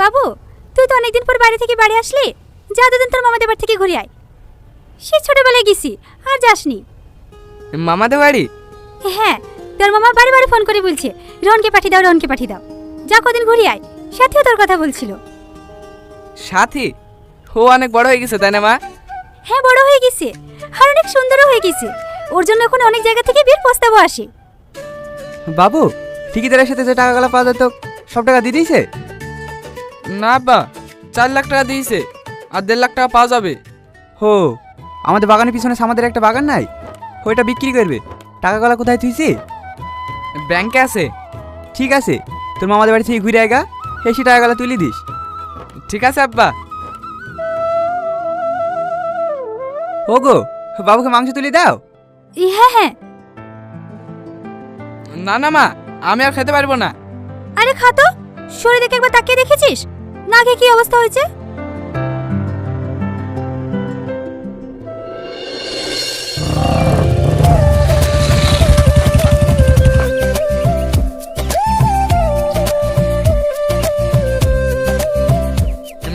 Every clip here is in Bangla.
বাবু তুই তো অনেকদিন পর বাড়ি থেকে বাড়ি আসলি। যা দুদিন তোর মামাদের বাড়ি থেকে ঘুরে আয়। সে ছোটবেলায় গেছি আর যাসনি। মামাদের বাড়ি? হ্যাঁ তোর মামা বারে বারে ফোন করে বলছে রনকে পাঠিয়ে দাও রনকে পাঠিয়ে দাও। যা কদিন ঘুরে আয় সাথেও তোর কথা বলছিল। সাথী? ও অনেক বড় হয়ে গেছে তাই না মা? হ্যাঁ বড় হয়ে গেছে আর অনেক সুন্দরও হয়ে গেছে। ওর জন্য এখন অনেক জায়গা থেকে বিয়ের প্রস্তাবও আসে। বাবু ঠিকিদারের সাথে যে টাকাগুলো পাওয়া যেত সব টাকা দিয়ে দিয়েছে? না বা চার লাখ টাকা দিয়েছে আর দেড় লাখ টাকা পাওয়া যাবে। হো আমাদের বাগানের পিছনে আমাদের একটা বাগান নাই? ওইটা বিক্রি করবে। টাকাগুলো কোথায় তুইছি ব্যাংকে আছে। ঠিক আছে তোর মামাদের বাড়ি থেকে ঘুরে আয়গা এসে টাকাগুলো তুলে দিস। ঠিক আছে আব্বা। ও গো বাবুকে মাংস তুলে দাও। ই, হ্যাঁ হ্যাঁ। না না মা আমি আর খেতে পারব না। আরে খাতো সরে দেখে একবার তাকিয়ে দেখেছিস? না খেয়ে কি অবস্থা হয়েছে?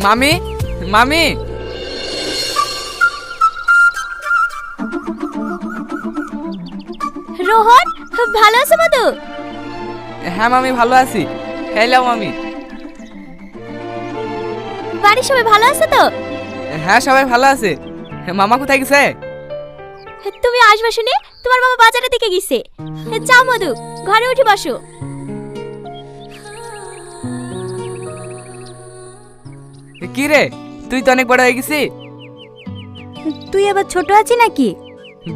মামি মামি। রোহন ভালো আছে মধু? হ্যাঁ মামি ভালো আছি। হ্যালো মামি। বাড়ির সবাই ভালো আছে তো? হ্যাঁ সবাই ভালো আছে। মামা কোথায় গেছে? তুমি আসবে শুনে তোমার বাবা বাজারের দিকে গেছে। যাও মধু ঘরে উঠে বসো। কি রে তুই তো অনেক বড় হয়ে গেছি। তুই আবার ছোট আছিস নাকি?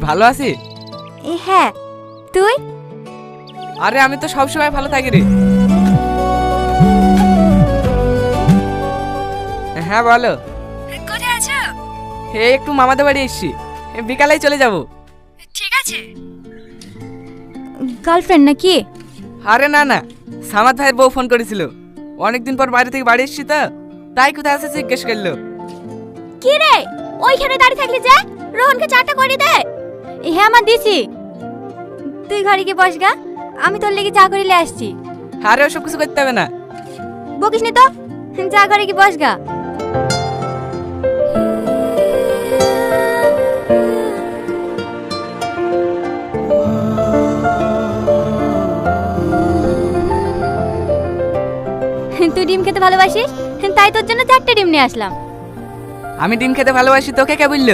ভালো আছি। হ্যাঁ তুই? আরে আমি তো সবসময় ভালো থাকি রে। হ্যাঁ বলো। কোথায় আছো? এই একটু মামাদের বাড়ি এসছি। বিকালেই চলে যাব। ঠিক আছে। গার্লফ্রেন্ড নাকি? আরে না না সামাদ ভাইয়ের বউ ফোন করেছিল। অনেকদিন পর বাইরে থেকে বাড়ি এসছি তো তাই কোথায় আছে জিজ্ঞেস করল। কি রে? ওইখানে দাঁড়িয়ে থাকলে যা? রোহনকে চাটা করে দে। হ্যাঁ আমার দিছি। তুই ঘরে গিয়ে বস গা। আমি তোর লেগে চা করিলে আসছি। আরে ওসব কিছু করতে হবে না। বকিস নি তো? চা ঘরে গিয়ে বস গা। ডিম খেতে ভালোবাসিস? তাই তোর জন্য চারটে ডিম নিয়ে আসলাম। আমি ডিম খেতে ভালোবাসি তোকে কে বলল?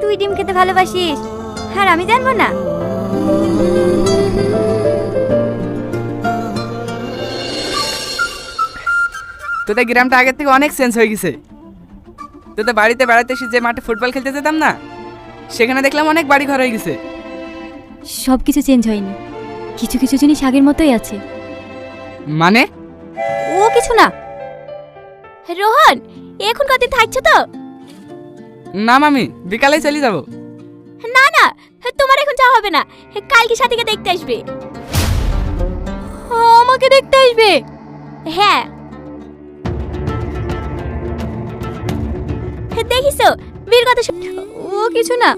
তুই ডিম খেতে ভালোবাসিস? আর আমি জানব না। তোদের গ্রামটা আগের থেকে অনেক চেঞ্জ হয়ে গেছে। তোদের বাড়িতে বেড়াতে এসে যে মাঠে ফুটবল খেলতে যেতাম না সেখানে দেখলাম অনেক বাড়ি ঘর হয়ে গেছে। সব কিছু চেঞ্জ হয়নি। কিছু কিছু জিনিস আগের মতোই আছে। মানে? ও কিছু না। রোহন এখন কতদিন থাকছো তো? না মামি বিকালেই চলে যাব। না না তোমার এখন যাওয়া হবে না। কালকে সাথীকে দেখতে আসবে। আমাকে দেখতে আসবে। হ্যাঁ। দেখিস বীর কথা ও কিছু না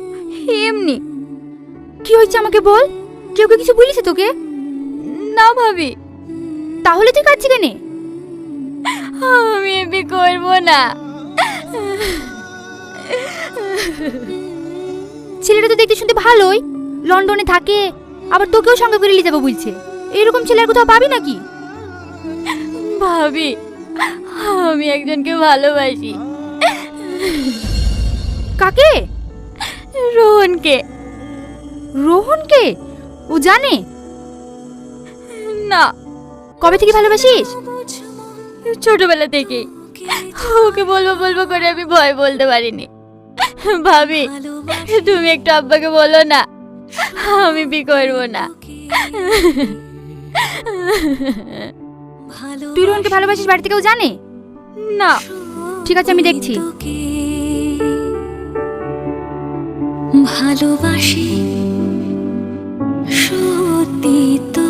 এমনি। কি হয়েছে আমাকে বল? কেউ কিছু বলিস তোকে? না ভাবি। তাহলে তুই কাচ্ছি কেন? আমি এমনি করব না। ছেলেটা তো দেখতে শুনতে ভালোই। লন্ডনে থাকে আবার তোকেও সঙ্গে করে নিয়ে যাব বলছে। এরকম ছেলে আর কোথাও পাবি নাকি? ভাবি আমি একজনকে ভালোবাসি। কাকে? রোহনকে। রোহনকে? ও জানে? না। কবে থেকে ভালোবাসিস? ছোটবেলা থেকে। ওকে বলব বলব করে আমি ভয় বলতে পারিনি। ভাবি তুমি একটু আব্বাকে বলো না আমি বি করব না। তুই রোহনকে ভালোবাসিস বাড়িতে কেউ জানে? না। ঠিক আছে আমি দেখছি। ভালোবাসি সত্যি তোকে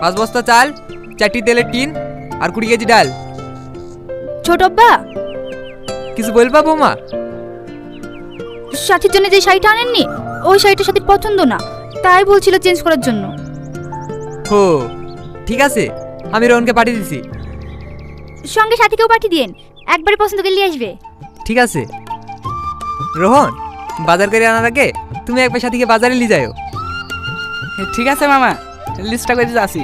পাঁচ বস্তা চাল চারটি তেলের টিন আর কুড়ি কেজি ডাল। ছোট আব্বা। কিছু বলবা বৌমা? সাথীর জন্য যে শাড়িটা আনেননি ওই শাড়িটা সাথীর পছন্দ না তাই বলছিল চেঞ্জ করার জন্য। ও ঠিক আছে আমি রোহনকে পাঠিয়ে দিছি। সঙ্গে সাথীকেও পাঠিয়ে দিন একবারে পছন্দ করে নিয়ে আসবে। ঠিক আছে। রোহন বাজার করে আনার আগে তুমি একবার সাথীকে বাজারে নিয়ে যাও ঠিক আছে মামা। লিস্টটা করে যাচ্ছি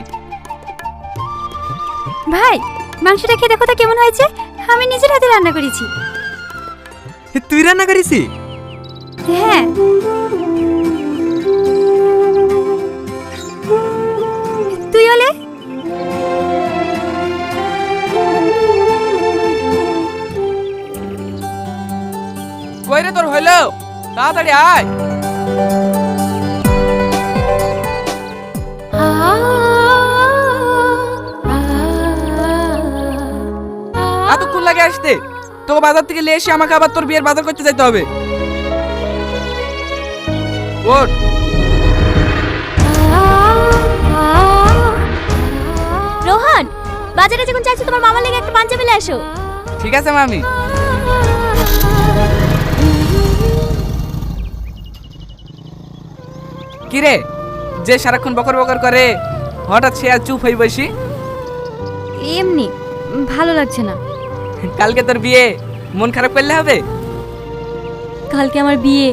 ভাই মাংসটা খেয়ে দেখো তা কেমন হয়েছে। আমি নিজের হাতে রান্না করেছি। তুই রান্না করেছি হ্যাঁ। তুই হলে কই রে তোর হইল? তাড়াতাড়ি আয়। লাগে আসতে? তোকে বাজার থেকে নিয়ে এসে আমাকে আবার তোর বিয়ের বাজার করতে যাইতে হবে। ওঠ। রোহন বাজারে যখন যাচ্ছ তোমার মামার লেগে একটা পাঞ্জাবি নিয়ে আসো। ঠিক আছে মামি। কিরে যে সারাক্ষণ বকর বকর করে হঠাৎ সে আর চুপ হয়ে বসি? এমনি ভালো লাগছে না। কালকে তোর বিয়ে? মন খারাপ করলে হবে? কালকে আমার বিয়ে।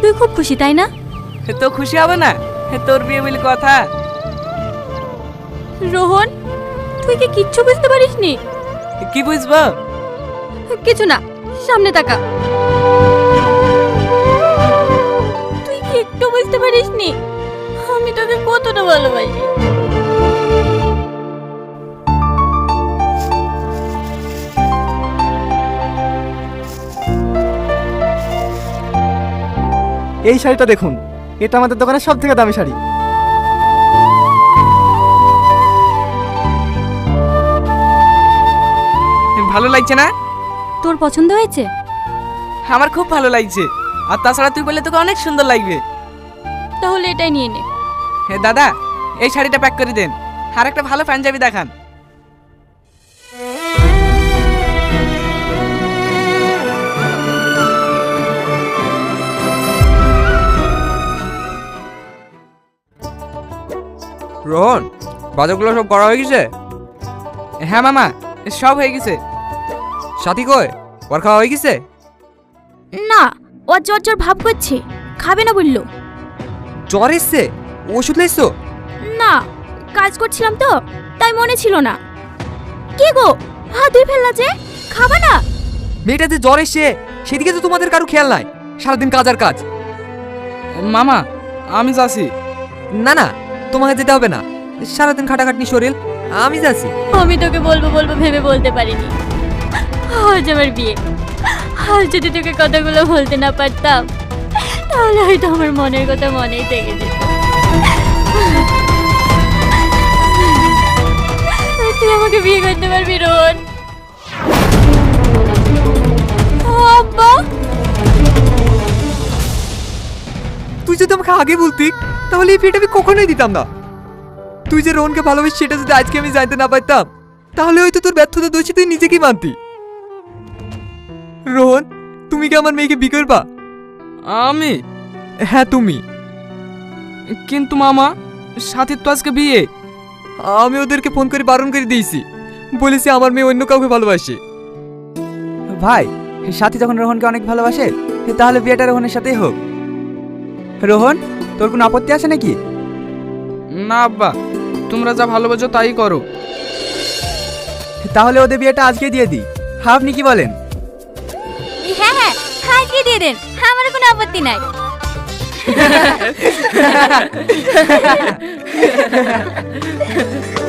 তুই খুব খুশি তাই না? তো খুশি হবে না? তোর বিয়ে বলে কথা। রোহন তুই কি কিচ্ছু বুঝতে পারিসনি? কি বুঝব? কিছু না সামনে তাকা। তুই কি একটু বুঝতে পারিস নি আমি তোকে কতটা ভালোবাসি। এই শাড়িটা দেখুন। এটা আমাদের দোকানের সব থেকে দামি শাড়ি। ভালো লাগছে না? তোর পছন্দ হয়েছে? আমার খুব ভালো লাগছে। আর তাছাড়া তুই বললে তোকে অনেক সুন্দর লাগবে। তাহলে এটাই নিয়ে নে। হ্যাঁ দাদা এই শাড়িটা প্যাক করে দেন। আর একটা ভালো পাঞ্জাবি দেখান। রোহন বাজারগুলো সব করা হয়ে গেছে? হ্যাঁ মামা সব হয়ে গেছে। সাথী কই? ওর খাওয়া হয়ে গেছে? না ও জ্বর জ্বর ভাব করছে খাবে না বলল। জ্বর এসছে? ওষুধ লেসছো না কাজ করছিলাম তো তাই মনে ছিল না। কে গো হাত ধুই ফেললা যে খাবা না? মেয়েটা যে জ্বর এসছে সেদিকে তো তোমাদের কারও খেয়াল নাই। সারাদিন কাজ আর কাজ। মামা আমি যাচ্ছি। না না তোমাকে যেতে হবে না। সারাদিন খাটাখাটনি শরীর আমি যাচ্ছি। আমি তোকে বলব বলব ভেবে বলতে পারিনি। আজ আমার বিয়ে। আজ যদি তোকে কথাগুলো বলতে না পারতাম তাহলে হয়তো আমার মনের কথা মনেই থেকে যেত। তুই আমাকে বিয়ে করতে পারবি রোহন। তুই যদি আমাকে আগে বলতি তাহলে এই বিয়েটা আমি কখনোই দিতাম না। তুই যে রোহনকে ভালোবাসি সেটা যদি আজকে আমি জানতে না পারতাম তাহলে হয়তো তোর ব্যর্থতা দোষী তুই নিজেকেই মানতি। রোহন তুমি কি আমার মেয়েকে বিয়ে করবা? আমি? হ্যাঁ তুমি। কিন্তু মামা সাথীর তো আজকে বিয়ে। আমি ওদেরকে ফোন করে বারণ করে দিয়েছি। বলেছি আমার মেয়ে অন্য কাউকে ভালোবাসে। ভাই সাথী যখন রোহনকে অনেক ভালোবাসে তাহলে বিয়েটা রোহনের সাথেই হোক। রোহন তোর কোনো আপত্তি আছে নাকি? না আব্বা। তোমরা যা ভালোবাসো তাই করো। তাহলে ওদের বিয়েটা আজকে দিয়ে দিই। হ্যাঁ আপনি কি বলেন? হ্যাঁ হ্যাঁ আজকে দিয়ে দেন। আমার কোনো আপত্তি নাই।